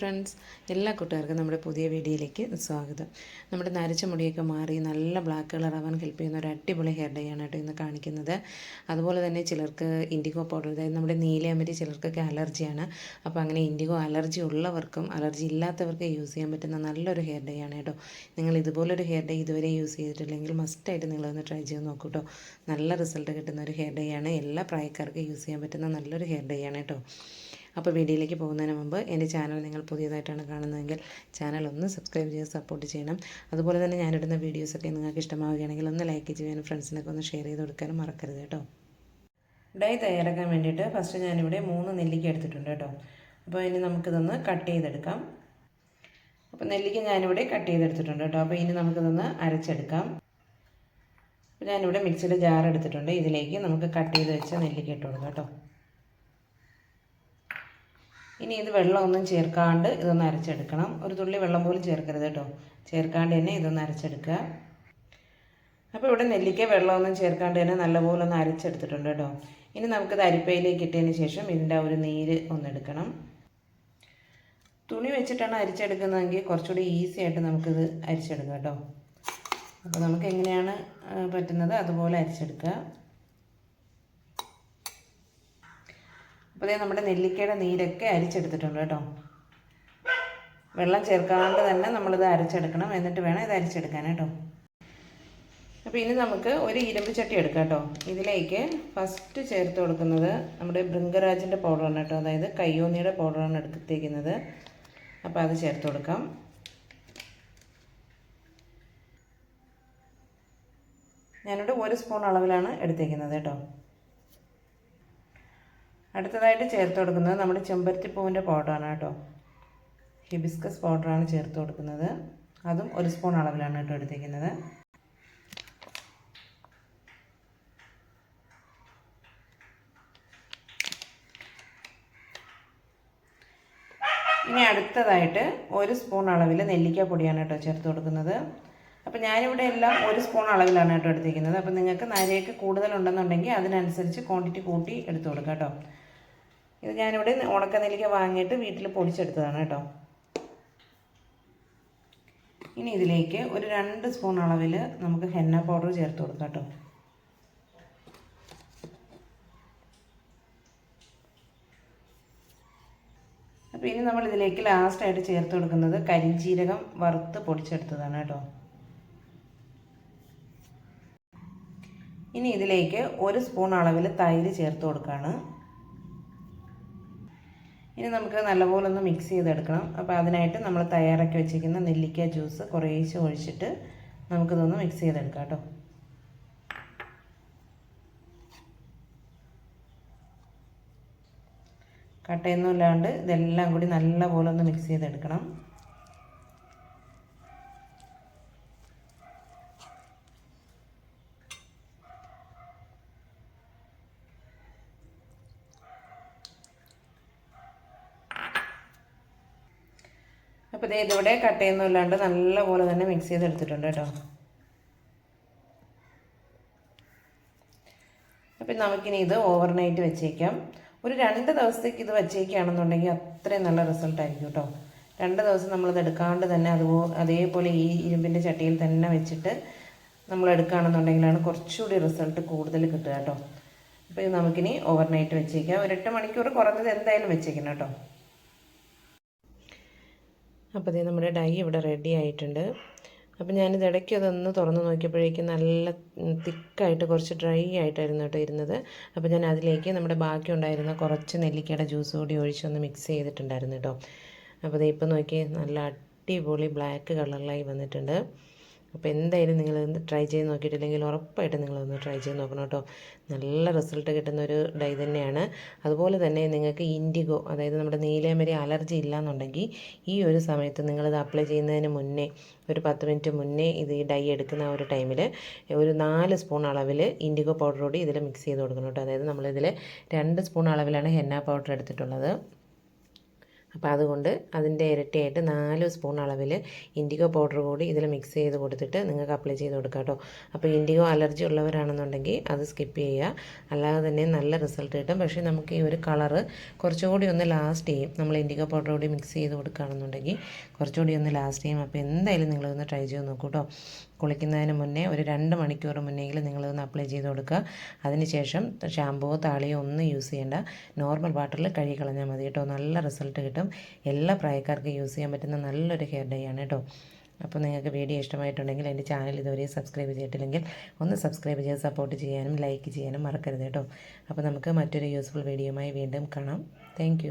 Friends എല്ലാ കൂട്ടുകാർക്കും നമ്മുടെ പുതിയ വീഡിയോയിലേക്ക് സ്വാഗതം. നമ്മുടെ നരച്ച മുടിയൊക്കെ മാറി നല്ല ബ്ലാക്ക് കളർ ആവാൻ ഹെൽപ്പ് ചെയ്യുന്ന ഒരു അടിപൊളി ഹെയർ ഡേ ആണ് കേട്ടോ ഇന്ന് കാണിക്കുന്നത്. അതുപോലെ തന്നെ ചിലർക്ക് ഇൻഡിഗോ പൗഡർ അതായത് നമ്മുടെ നീലയമരി ചിലർക്കൊക്കെ അലർജിയാണ് അപ്പോൾ അങ്ങനെ ഇൻഡിഗോ അലർജി ഉള്ളവർക്കും അലർജി ഇല്ലാത്തവർക്ക് യൂസ് ചെയ്യാൻ പറ്റുന്ന നല്ലൊരു ഹെയർ ഡേ ആണ് കേട്ടോ. നിങ്ങൾ ഇതുപോലൊരു ഹെയർ ഡേ ഇതുവരെ യൂസ് ചെയ്തിട്ടില്ലെങ്കിൽ മസ്റ്റായിട്ട് നിങ്ങളൊന്ന് ട്രൈ ചെയ്ത് നോക്കൂ കേട്ടോ. നല്ല റിസൾട്ട് കിട്ടുന്ന ഒരു ഹെയർ ഡേ ആണ്. എല്ലാ പ്രായക്കാർക്കും യൂസ് ചെയ്യാൻ പറ്റുന്ന നല്ലൊരു ഹെയർ ഡേ ആണ് കേട്ടോ. അപ്പോൾ വീഡിയോയിലേക്ക് പോകുന്നതിന് മുമ്പ് എന്റെ ചാനൽ നിങ്ങൾ പുതിയതായിട്ടാണ് കാണുന്നതെങ്കിൽ ചാനൽ ഒന്ന് സബ്സ്ക്രൈബ് ചെയ്ത് സപ്പോർട്ട് ചെയ്യണം. അതുപോലെ തന്നെ ഞാനിടുന്ന വീഡിയോസൊക്കെ നിങ്ങൾക്ക് ഇഷ്ടമാവുകയാണെങ്കിൽ ഒന്ന് ലൈക്ക് ചെയ്യാനും ഫ്രണ്ട്സിനൊക്കെ ഒന്ന് ഷെയർ ചെയ്ത് കൊടുക്കാനും മറക്കരുത് കേട്ടോ. ഡൈ തയ്യാറാക്കാൻ വേണ്ടിയിട്ട് ഫസ്റ്റ് ഞാനിവിടെ മൂന്ന് നെല്ലിക്ക എടുത്തിട്ടുണ്ട് കേട്ടോ. അപ്പോൾ ഇനി നമുക്കിതൊന്ന് കട്ട് ചെയ്തെടുക്കാം. അപ്പോൾ നെല്ലിക്ക ഞാനിവിടെ കട്ട് ചെയ്തെടുത്തിട്ടുണ്ട് കേട്ടോ. അപ്പോൾ ഇനി നമുക്കിതൊന്ന് അരച്ചെടുക്കാം. അപ്പോൾ ഞാനിവിടെ മിക്സിയുടെ ജാർ എടുത്തിട്ടുണ്ട്. ഇതിലേക്ക് നമുക്ക് കട്ട് ചെയ്ത് വെച്ച നെല്ലിക്ക ഇട്ട് കൊടുക്കാം കേട്ടോ. ഇനി ഇത് വെള്ളമൊന്നും ചേർക്കാണ്ട് ഇതൊന്ന് അരച്ചെടുക്കണം. ഒരു തുള്ളി വെള്ളം പോലും ചേർക്കരുത് കേട്ടോ. ചേർക്കാണ്ട് തന്നെ ഇതൊന്ന് അരച്ചെടുക്കുക. അപ്പോൾ ഇവിടെ നെല്ലിക്ക വെള്ളമൊന്നും ചേർക്കാണ്ട് തന്നെ നല്ലപോലെ ഒന്ന് അരച്ചെടുത്തിട്ടുണ്ട് കേട്ടോ. ഇനി നമുക്കിത് അരിപ്പയിലേക്ക് ഇട്ടതിന് ശേഷം ഇതിന്റെ ഒരു നീര് ഒന്നെടുക്കണം തുണി വെച്ചിട്ടാണ് അരിച്ചെടുക്കുന്നതെങ്കിൽ കുറച്ചുകൂടി ഈസി ആയിട്ട് നമുക്കിത് അരിച്ചെടുക്കാം കേട്ടോ. അപ്പോൾ നമുക്ക് എങ്ങനെയാണ് പറ്റുന്നത് അതുപോലെ അരിച്ചെടുക്കുക. അപ്പോൾ ദേ നമ്മുടെ നെല്ലിക്കയുടെ നീരൊക്കെ അരിച്ചെടുത്തിട്ടുണ്ട് കേട്ടോ. വെള്ളം ചേർക്കാണ്ട് തന്നെ നമ്മളിത് അരച്ചെടുക്കണം. എന്നിട്ട് വേണം ഇത് അരിച്ചെടുക്കാൻ കേട്ടോ. അപ്പോൾ ഇനി നമുക്ക് ഒരു ഇരുമ്പ് ചട്ടി എടുക്കാം കേട്ടോ. ഇതിലേക്ക് ഫസ്റ്റ് ചേർത്ത് കൊടുക്കുന്നത് നമ്മുടെ ബൃങ്കരാജിന്റെ പൗഡറാണ് കേട്ടോ. അതായത് കയ്യോന്നിയുടെ പൗഡറാണ് എടുത്തേക്കുന്നത് അപ്പോൾ അത് ചേർത്ത് കൊടുക്കാം. ഞാനിവിടെ ഒരു സ്പൂൺ അളവിലാണ് എടുത്തേക്കുന്നത് കേട്ടോ. അടുത്തതായിട്ട് ചേർത്ത് കൊടുക്കുന്നത് നമ്മുടെ ചെമ്പരത്തിപ്പൂവിന്റെ പൗഡറാണ് കേട്ടോ. ഹിബിസ്കസ് പൗഡറാണ് ചേർത്ത് കൊടുക്കുന്നത്. അതും ഒരു സ്പൂൺ അളവിലാണ് കേട്ടോ എടുത്തിരിക്കുന്നത്. ഇനി അടുത്തതായിട്ട് ഒരു സ്പൂൺ അളവിൽ നെല്ലിക്ക പൊടിയാണ് കേട്ടോ ചേർത്ത് കൊടുക്കുന്നത്. അപ്പോൾ ഞാനിവിടെ എല്ലാം ഒരു സ്പൂൺ അളവിലാണ് കേട്ടോ എടുത്തിരിക്കുന്നത്. അപ്പോൾ നിങ്ങൾക്ക് നരയൊക്കെ കൂടുതലുണ്ടെന്നുണ്ടെങ്കിൽ അതിനനുസരിച്ച് ക്വാണ്ടിറ്റി കൂട്ടി എടുത്തു കൊടുക്കാം കേട്ടോ. ഇത് ഞാനിവിടെ ഉണക്ക നെല്ലിക്ക വാങ്ങിയിട്ട് വീട്ടിൽ പൊടിച്ചെടുത്തതാണ് കേട്ടോ. ഇനി ഇതിലേക്ക് ഒരു രണ്ട് സ്പൂൺ അളവിൽ നമുക്ക് ഹെന്ന പൗഡർ ചേർത്ത് കൊടുക്കാം കേട്ടോ. അപ്പോൾ ഇനി നമ്മൾ ഇതിലേക്ക് ലാസ്റ്റായിട്ട് ചേർത്ത് കൊടുക്കുന്നത് കരിഞ്ചീരകം വറുത്ത് പൊടിച്ചെടുത്തതാണ് കേട്ടോ. ഇനി ഇതിലേക്ക് ഒരു സ്പൂൺ അളവിൽ തൈര് ചേർത്ത് കൊടുക്കുകയാണ് ഇനി നമുക്ക് നല്ലപോലെ ഒന്ന് മിക്സ് ചെയ്തെടുക്കണം. അപ്പോൾ അതിനായിട്ട് നമ്മൾ തയ്യാറാക്കി വെച്ചിരിക്കുന്ന നെല്ലിക്ക ജ്യൂസ് കുറേശ്ശെ ഒഴിച്ചിട്ട് നമുക്കിതൊന്ന് മിക്സ് ചെയ്തെടുക്കാം കേട്ടോ. കട്ടയൊന്നും ഇല്ലാണ്ട് ഇതെല്ലാം കൂടി നല്ലപോലെ ഒന്ന് മിക്സ് ചെയ്തെടുക്കണം. അപ്പോൾ ദേ ഇതിവിടെ കട്ടയൊന്നും ഇല്ലാണ്ട് നല്ലപോലെ തന്നെ മിക്സ് ചെയ്തെടുത്തിട്ടുണ്ട് കേട്ടോ. അപ്പം നമുക്കിനി ഇത് ഓവർനൈറ്റ് വെച്ചേക്കാം. ഒരു രണ്ട് ദിവസത്തേക്ക് ഇത് വെച്ചേക്കുകയാണെന്നുണ്ടെങ്കിൽ അത്രയും നല്ല റിസൾട്ട് ആയിരിക്കും കേട്ടോ. രണ്ട് ദിവസം നമ്മളിത് എടുക്കാണ്ട് തന്നെ അതുപോലെ അതേപോലെ ഈ ഇരുമ്പിന്റെ ചട്ടിയിൽ തന്നെ വെച്ചിട്ട് നമ്മൾ എടുക്കുകയാണെന്നുണ്ടെങ്കിലാണ് കുറച്ചുകൂടി റിസൾട്ട് കൂടുതൽ കിട്ടുക കേട്ടോ. അപ്പോൾ ഇത് നമുക്കിനി ഓവർനൈറ്റ് വെച്ചേക്കാം. ഒരു എട്ട് മണിക്കൂർ കുറഞ്ഞത് എന്തായാലും വെച്ചേക്കണം കേട്ടോ. അപ്പോൾ ഇത് നമ്മുടെ ഡൈ ഇവിടെ റെഡി ആയിട്ടുണ്ട്. അപ്പോൾ ഞാനിത് ഇടയ്ക്ക് അതൊന്ന് തുറന്ന് നോക്കിയപ്പോഴേക്കും നല്ല തിക്കായിട്ട് കുറച്ച് ഡ്രൈ ആയിട്ടായിരുന്നു കേട്ടോ ഇരുന്നത്. അപ്പോൾ ഞാൻ അതിലേക്ക് നമ്മുടെ ബാക്കി ഉണ്ടായിരുന്ന കുറച്ച് നെല്ലിക്കയുടെ ജ്യൂസ് കൂടി ഒഴിച്ചൊന്ന് മിക്സ് ചെയ്തിട്ടുണ്ടായിരുന്നു കേട്ടോ. അപ്പോൾ ഇത് ഇപ്പോൾ നോക്കി നല്ല അടിപൊളി ബ്ലാക്ക് കളറിലായി വന്നിട്ടുണ്ട്. അപ്പോൾ എന്തായാലും നിങ്ങളിതൊന്ന് ട്രൈ ചെയ്ത് നോക്കിയിട്ടില്ലെങ്കിൽ ഉറപ്പായിട്ടും നിങ്ങളൊന്ന് ട്രൈ ചെയ്ത് നോക്കണം കേട്ടോ. നല്ല റിസൾട്ട് കിട്ടുന്ന ഒരു ഡൈ തന്നെയാണ്. അതുപോലെ തന്നെ നിങ്ങൾക്ക് ഇൻഡിഗോ അതായത് നമ്മുടെ നീലമരി അലർജി ഇല്ലയെന്നുണ്ടെങ്കിൽ ഈ ഒരു സമയത്ത് നിങ്ങളിത് അപ്ലൈ ചെയ്യുന്നതിന് മുന്നേ ഒരു പത്ത് മിനിറ്റ് മുന്നേ ഇത് ഈ ഡൈ എടുക്കുന്ന ആ ഒരു ടൈമിൽ ഒരു നാല് സ്പൂൺ അളവിൽ ഇൻഡിഗോ പൗഡർ കൂടി ഇതിൽ മിക്സ് ചെയ്ത് കൊടുക്കണം കേട്ടോ. അതായത് നമ്മളിതിൽ രണ്ട് സ്പൂൺ അളവിലാണ് ഹെന്ന പൗഡർ എടുത്തിട്ടുള്ളത്. അപ്പോൾ അതുകൊണ്ട് അതിന്റെ ഇരട്ടിയായിട്ട് നാല് സ്പൂൺ അളവിൽ ഇൻഡിഗോ പൗഡർ കൂടി ഇതിൽ മിക്സ് ചെയ്ത് കൊടുത്തിട്ട് നിങ്ങൾക്ക് അപ്ലൈ ചെയ്ത് കൊടുക്കാം കേട്ടോ. അപ്പോൾ ഇൻഡിഗോ അലർജി ഉള്ളവരാണെന്നുണ്ടെങ്കിൽ അത് സ്കിപ്പ് ചെയ്യുക. അല്ലാതെ തന്നെ നല്ല റിസൾട്ട് കിട്ടും. പക്ഷേ നമുക്ക് ഈ ഒരു കളറ് കുറച്ചുകൂടി ഒന്ന് ലാസ്റ്റ് ചെയ്യും. നമ്മൾ ഇൻഡിഗോ പൗഡർ കൂടി മിക്സ് ചെയ്ത് കൊടുക്കുകയാണെന്നുണ്ടെങ്കിൽ കുറച്ചുകൂടി ഒന്ന് ലാസ്റ്റ് ചെയ്യും. അപ്പോൾ എന്തായാലും നിങ്ങളൊന്ന് ട്രൈ ചെയ്ത് നോക്കൂ കേട്ടോ. കുളിക്കുന്നതിന് മുന്നേ ഒരു രണ്ട് മണിക്കൂർ മുന്നെങ്കിലും നിങ്ങളിതൊന്ന് അപ്ലൈ ചെയ്ത് കൊടുക്കുക. അതിനുശേഷം ഷാമ്പുവോ താളിയോ ഒന്നും യൂസ് ചെയ്യേണ്ട. നോർമൽ വാട്ടറിൽ കഴുകി കളഞ്ഞാൽ മതി കേട്ടോ. നല്ല റിസൾട്ട് കിട്ടും. എല്ലാ പ്രായക്കാർക്കും യൂസ് ചെയ്യാൻ പറ്റുന്ന നല്ലൊരു ഹെയർ ഡേ ആണ് കേട്ടോ. അപ്പോൾ നിങ്ങൾക്ക് വീഡിയോ ഇഷ്ടമായിട്ടുണ്ടെങ്കിൽ എന്റെ ചാനൽ ഇതുവരെ സബ്സ്ക്രൈബ് ചെയ്തിട്ടില്ലെങ്കിൽ ഒന്ന് സബ്സ്ക്രൈബ് ചെയ്ത് സപ്പോർട്ട് ചെയ്യാനും ലൈക്ക് ചെയ്യാനും മറക്കരുത് കേട്ടോ. അപ്പോൾ നമുക്ക് മറ്റൊരു യൂസ്ഫുൾ വീഡിയോയുമായി വീണ്ടും കാണാം. താങ്ക്